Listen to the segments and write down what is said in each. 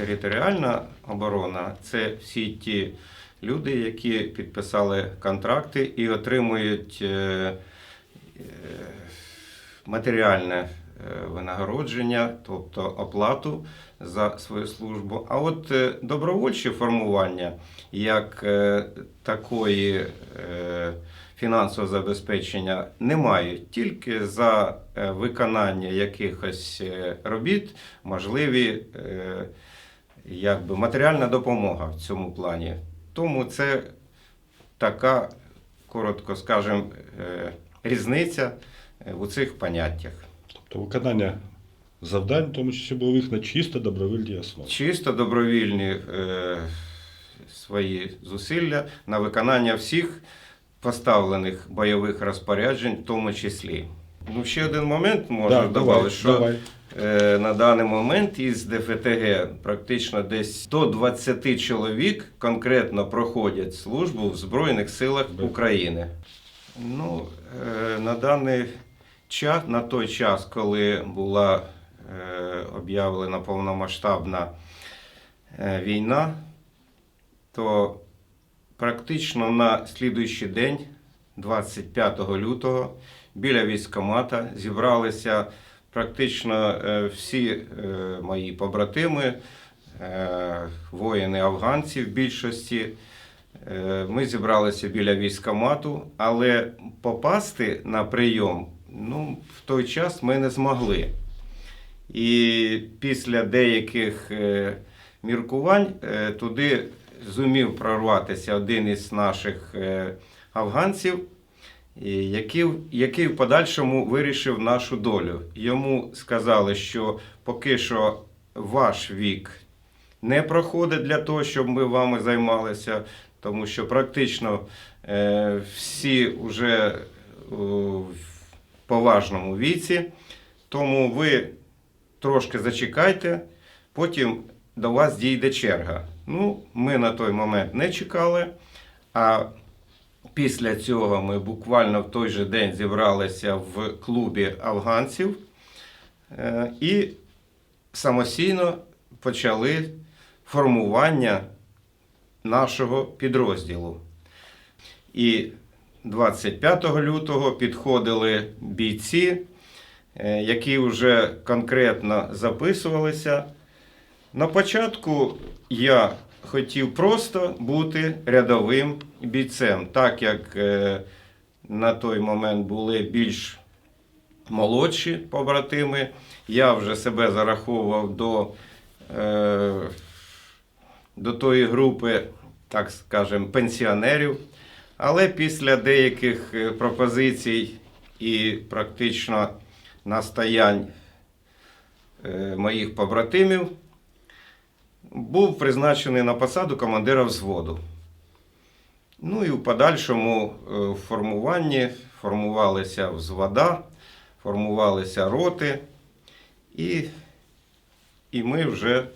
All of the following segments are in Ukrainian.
Територіальна оборона це всі ті люди, які підписали контракти і отримують е, е, матеріальне е, винагородження, тобто оплату за свою службу. А от добровольчі формування, як такої фінансового забезпечення, не мають тільки за виконання якихось робіт можливі якби матеріальна допомога в цьому плані. Тому це така, коротко скажемо, е, різниця е, у цих поняттях. Тобто виконання завдань, в тому числі бойових, на чисто добровільній основі. Чисто добровільні е, свої зусилля на виконання всіх поставлених бойових розпоряджень, в тому числі. Ну, ще один момент можу Да, додати, що давай. Е, На даний момент із ДФТГ практично десь до 20 чоловік конкретно проходять службу в Збройних силах України. Ну, е, на даний час, на той час, коли була е, об'явлена повномасштабна війна, то практично на слідуючий день, 25 лютого, біля військкомата зібралися практично е, всі е, мої побратими, е, воїни афганці в більшості. Ми зібралися біля військкомату, але попасти на прийом ну, в той час ми не змогли. І після деяких міркувань туди зумів прорватися один із наших афганців, який, який в подальшому вирішив нашу долю. Йому сказали, що поки що ваш вік не проходить для того, щоб ми вами займалися, тому що практично е, всі вже в поважному віці. Тому ви трошки зачекайте, потім до вас дійде черга. Ну, ми на той момент не чекали. А після цього ми буквально в той же день зібралися в клубі афганців е, і самостійно почали формування нашого підрозділу. І 25 лютого підходили бійці, е, які вже конкретно записувалися. На початку я хотів просто бути рядовим бійцем, так як е, на той момент були більш молодші побратими. Я вже себе зараховував до, е, до тої групи, так скажемо, пенсіонерів. Але після деяких е, пропозицій і практично настоянь моїх побратимів був призначений на посаду командира взводу. Ну і в подальшому е, формуванні формувалися взвода, формувалися роти, і, і ми вже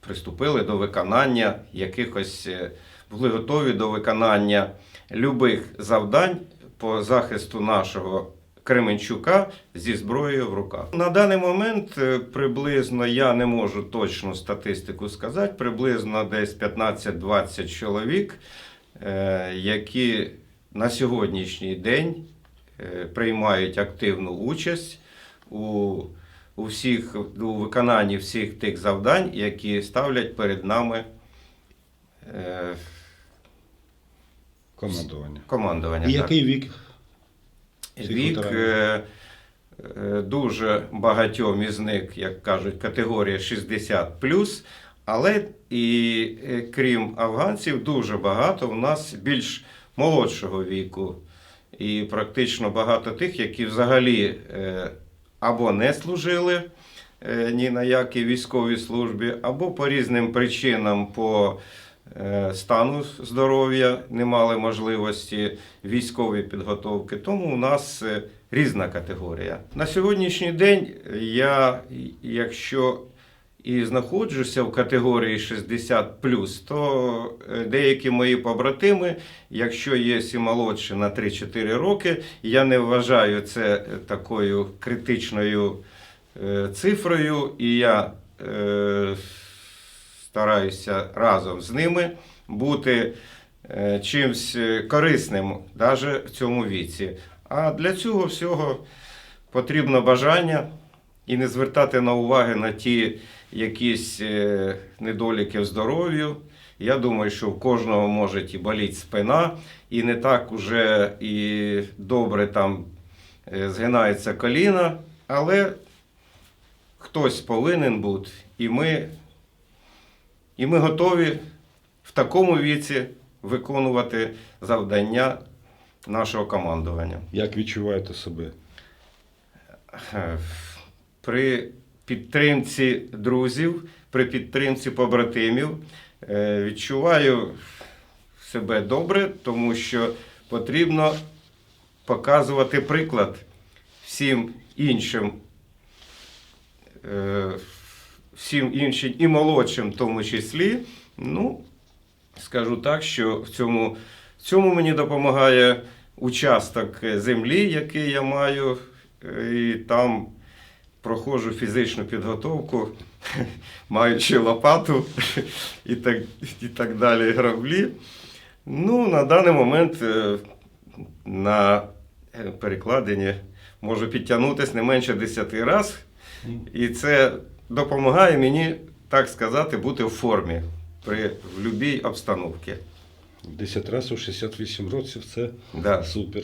приступили до виконання якихось, е, були готові до виконання любих завдань по захисту нашого Кременчука зі зброєю в руках. На даний момент е, приблизно я не можу точну статистику сказати, приблизно десь 15-20 чоловік, е, які на сьогоднішній день е, приймають активну участь у, у, всіх, у виконанні всіх тих завдань, які ставлять перед нами Командування. командування. І так. який вік? Вік е, е, дуже багатьом із них, як кажуть, категорія 60 але і е, крім афганців, дуже багато у нас більш молодшого віку. І практично багато тих, які взагалі або не служили ні на якій військовій службі, або по різним причинам, по стану здоров'я не мали можливості військової підготовки. Тому у нас е, різна категорія. На сьогоднішній день я, якщо і знаходжуся в категорії 60 то е, деякі мої побратими, якщо є і молодші на 3-4 роки, я не вважаю це е, такою критичною е, цифрою, і я е, стараюся разом з ними бути е, чимсь е, корисним, навіть в цьому віці. А для цього всього потрібно бажання і не звертати на уваги на ті якісь е, недоліки в здоров'ю. Я думаю, що в кожного може і боліть спина, і не так уже і добре там е, згинається коліна, але хтось повинен бути, і ми, і ми готові в такому віці виконувати завдання нашого командування. Як відчуваєте себе? При підтримці друзів, при підтримці побратимів е, відчуваю себе добре, тому що потрібно показувати приклад всім іншим, е, всім іншим і молодшим, в тому числі. Ну, скажу так, що в цьому, в цьому мені допомагає участок землі, який я маю, е, і там проходжу фізичну підготовку, маючи лопату і так, і так далі, граблі. Ну, на даний момент е, на е, перекладині можу підтягнутися не менше 10 разів, і це допомагає мені, так сказати, бути в формі при будь-якій обстановці. 10 разів у 68 років це Да. супер.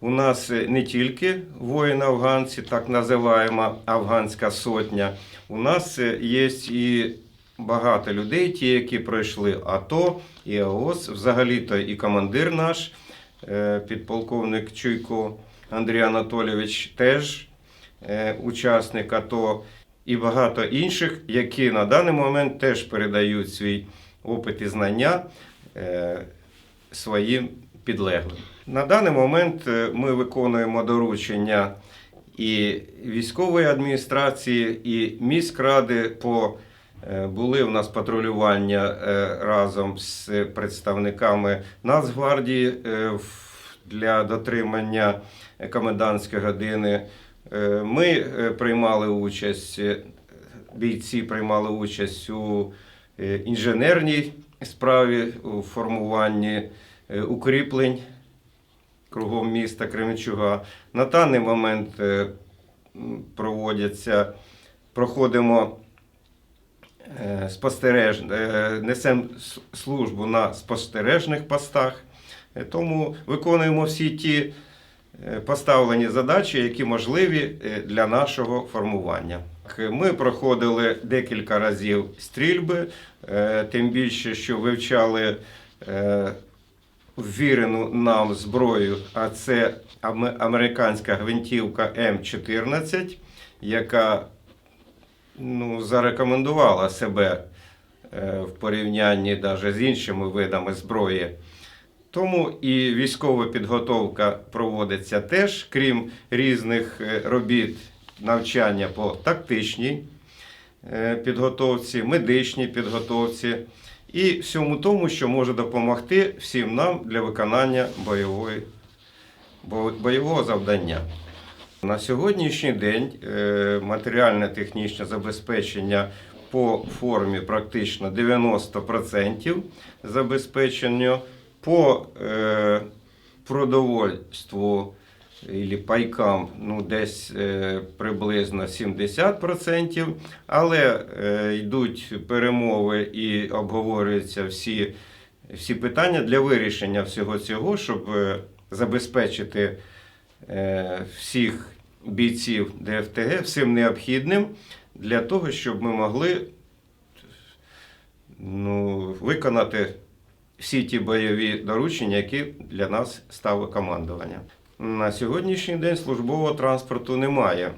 У нас е, не тільки воїни-афганці, так називаємо афганська сотня. У нас е, є і багато людей, ті, які пройшли АТО і АОС. Взагалі-то і командир наш, е, підполковник Чуйко Андрій Анатолійович, теж учасник АТО, і багато інших, які на даний момент теж передають свій опит і знання е, своїм підлеглим. На даний момент е, ми виконуємо доручення і військової адміністрації, і міськради по е, були в нас патрулювання е, разом з представниками Нацгвардії е, для дотримання комендантської години. Е, Ми е, приймали участь, е, бійці приймали участь у інженерній справі, у формуванні укріплень кругом міста Кременчуга. На даний момент проводяться, проходимо спостереж, несемо службу на спостережних постах, тому виконуємо всі ті поставлені задачі, які можливі е, для нашого формування. Ми проходили декілька разів стрільби, е, тим більше, що вивчали е, ввірену нам зброю, а це американська гвинтівка М14, яка ну, зарекомендувала себе е, в порівнянні даже з іншими видами зброї. Тому і військова підготовка проводиться теж, крім різних е, робіт навчання по тактичній е, підготовці, медичній підготовці і всьому тому, що може допомогти всім нам для виконання бойової, бойового завдання. На сьогоднішній день е, матеріально-технічне забезпечення по формі практично 90% забезпечення, по е, продовольству і пайкам ну, десь е, приблизно 70%, але е, йдуть перемови і обговорюються всі, всі питання для вирішення всього цього, щоб е, забезпечити е, всіх бійців ДФТГ всім необхідним для того, щоб ми могли ну, виконати всі ті бойові доручення, які для нас ставить командування. На сьогоднішній день службового транспорту немає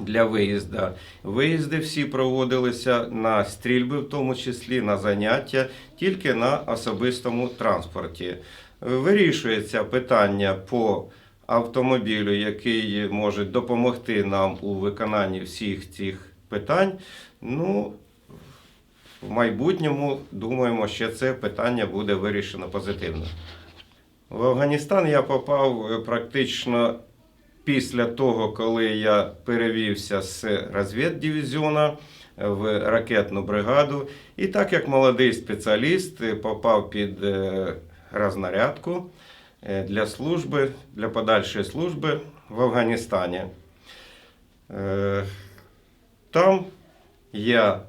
для виїзду. Виїзди всі проводилися на стрільби, в тому числі на заняття, тільки на особистому транспорті. Вирішується питання по автомобілю, який може допомогти нам у виконанні всіх цих питань. Ну, в майбутньому думаємо, що це питання буде вирішено позитивно. В Афганістан я попав е, практично після того, коли я перевівся з розвіддивізіону в ракетну бригаду. І так як молодий спеціаліст е, попав під е, рознарядку е, для служби, для подальшої служби в Афганістані. Е, Там я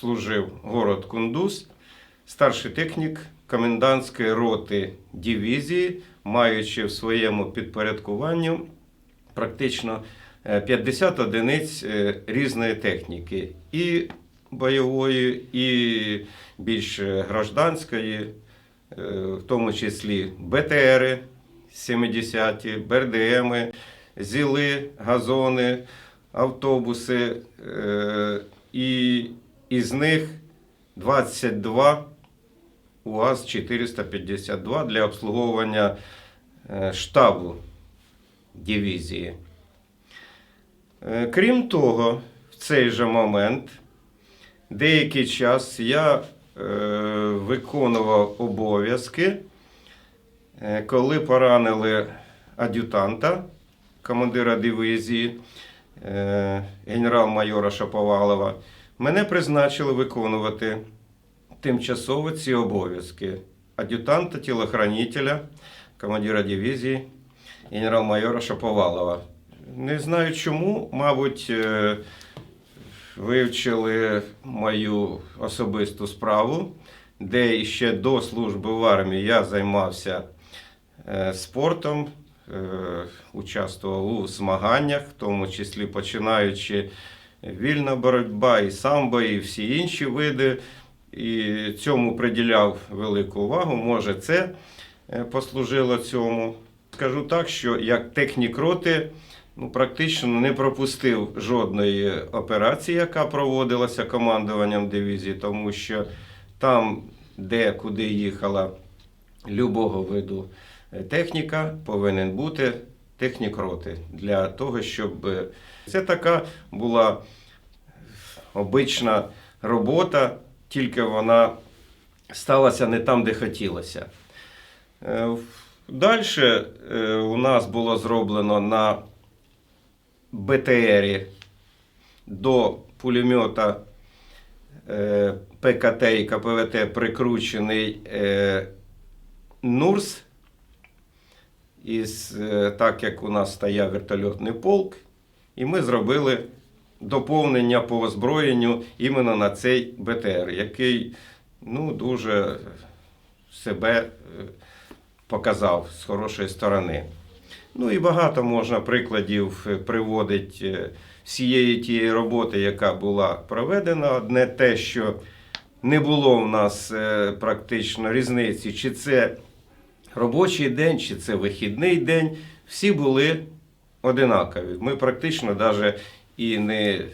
служив город Кундуз, старший технік комендантської роти дивізії, маючи в своєму підпорядкуванні практично е, 50 одиниць е, різної техніки, і бойової, і більш е, гражданської, е, в тому числі БТРи 70-ті, БРДМи, ЗІЛи, газони, автобуси, е, і із них 22 УАЗ-452 для обслуговування е, штабу дивізії. Е, Крім того, в цей же момент деякий час я е, виконував обов'язки, коли поранили ад'ютанта, командира дивізії, генерал-майора Шаповалова, мене призначили виконувати тимчасово ці обов'язки ад'ютанта, тілохранителя, командира дивізії, генерал-майора Шаповалова. Не знаю чому, мабуть, е, вивчили мою особисту справу, де ще до служби в армії я займався е, спортом, е, участвував у змаганнях, в тому числі починаючи вільна боротьба, і самбо, і всі інші види. І цьому приділяв велику увагу. Може, це е, послужило цьому. Скажу так, що як технік роти ну, практично не пропустив жодної операції, яка проводилася командуванням дивізії, тому що там, де куди їхала любого виду е, техніка, повинен бути технік для того, щоб е, це така була обична робота, тільки вона сталася не там, де хотілося. Далі у нас було зроблено на БТРі до пулемета е, ПКТ і КПВТ прикручений е, НУРС. Із, е, так як у нас стояв вертольотний полк, і ми зробили доповнення по озброєнню іменно на цей БТР, який ну, дуже себе е, показав з хорошої сторони. Ну і багато можна прикладів е, приводити е, всієї тієї роботи, яка була проведена. Одне те, що не було в нас практично різниці, чи це робочий день, чи це вихідний день. Всі були одинакові. Ми практично навіть і не,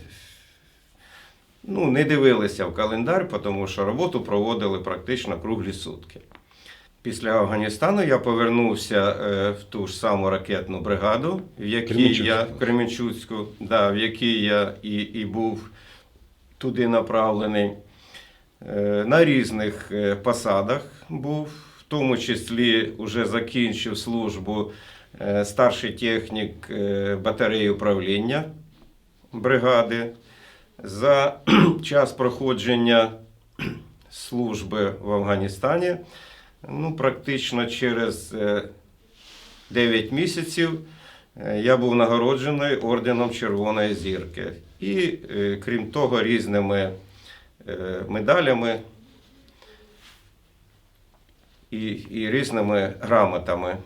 ну, не дивилися в календар, тому що роботу проводили практично круглі сутки. Після Афганістану я повернувся е, в ту ж саму ракетну бригаду, в якій я Кременчуцьку, да, в якій я і, і був туди направлений. Е, На різних е, посадах був, в тому числі вже закінчив службу е, старший технік е, батареї управління бригади. За час проходження служби в Афганістані ну, практично через е, 9 місяців е, я був нагороджений орденом Червоної зірки. І, крім того, різними медалями і, і різними грамотами.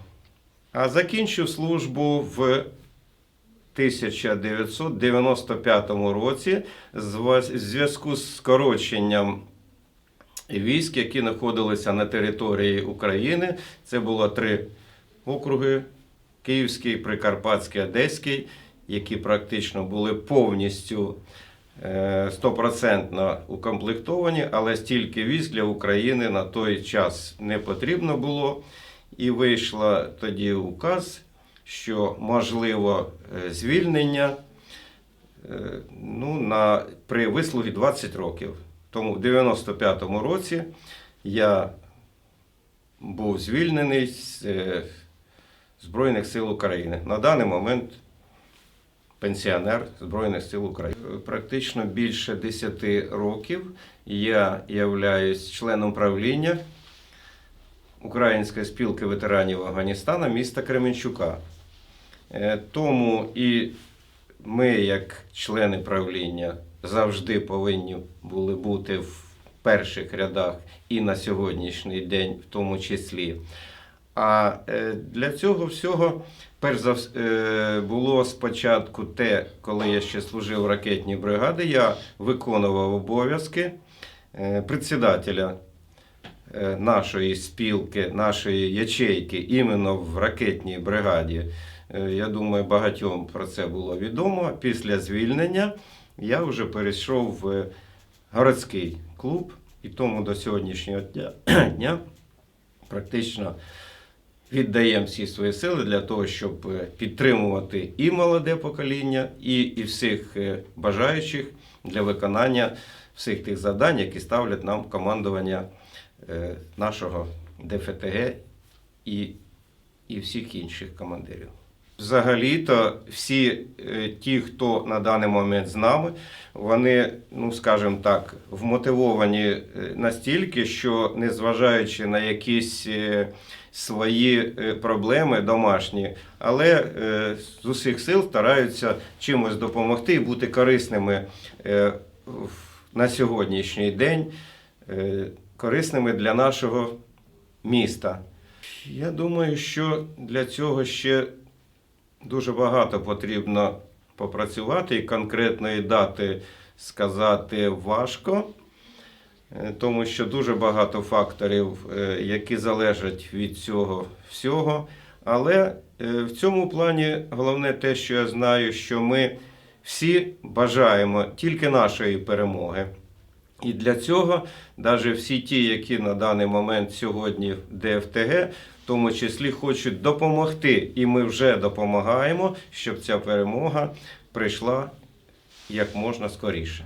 А закінчив службу в 1995 році в зв'язку з скороченням військ, які знаходилися на території України. Це було три округи: Київський, Прикарпатський, Одеський, які практично були повністю стопроцентно укомплектовані, але стільки військ для України на той час не потрібно було. І вийшла тоді указ, що можливо е, звільнення е, ну, на, при вислугі 20 років. Тому в 95-му році я був звільнений з, е, Збройних сил України. На даний момент пенсіонер Збройних сил України. Практично більше 10 років я являюсь членом правління Української спілки ветеранів Афганістану міста Кременчука. Е, Тому і ми, як члени правління, завжди повинні були бути в перших рядах і на сьогоднішній день, в тому числі. А е, для цього всього, перш за вс- е, було спочатку те, коли я ще служив в ракетній бригаді, я виконував обов'язки е, председателя е, нашої спілки, нашої ячейки іменно в ракетній бригаді. Я думаю, багатьом про це було відомо. Після звільнення я вже перейшов в городський клуб, і тому до сьогоднішнього дня практично віддаємо всі свої сили для того, щоб е, підтримувати і молоде покоління, і, і всіх е, бажаючих для виконання всіх тих завдань, які ставлять нам командування е, нашого ДФТГ і, і всіх інших командирів. Взагалі-то всі е, ті, хто на даний момент з нами, вони, ну скажімо так, вмотивовані е, настільки, що незважаючи на якісь е, свої проблеми домашні, але з усіх сил стараються чимось допомогти і бути корисними на сьогоднішній день, корисними для нашого міста. Я думаю, що для цього ще дуже багато потрібно попрацювати і конкретної дати сказати важко, е, тому що дуже багато факторів, е, які залежать від цього всього. Але е, в цьому плані головне те, що я знаю, що ми всі бажаємо тільки нашої перемоги. І для цього навіть всі ті, які на даний момент сьогодні в ДФТГ, тому числі хочуть допомогти, і ми вже допомагаємо, щоб ця перемога прийшла як можна скоріше.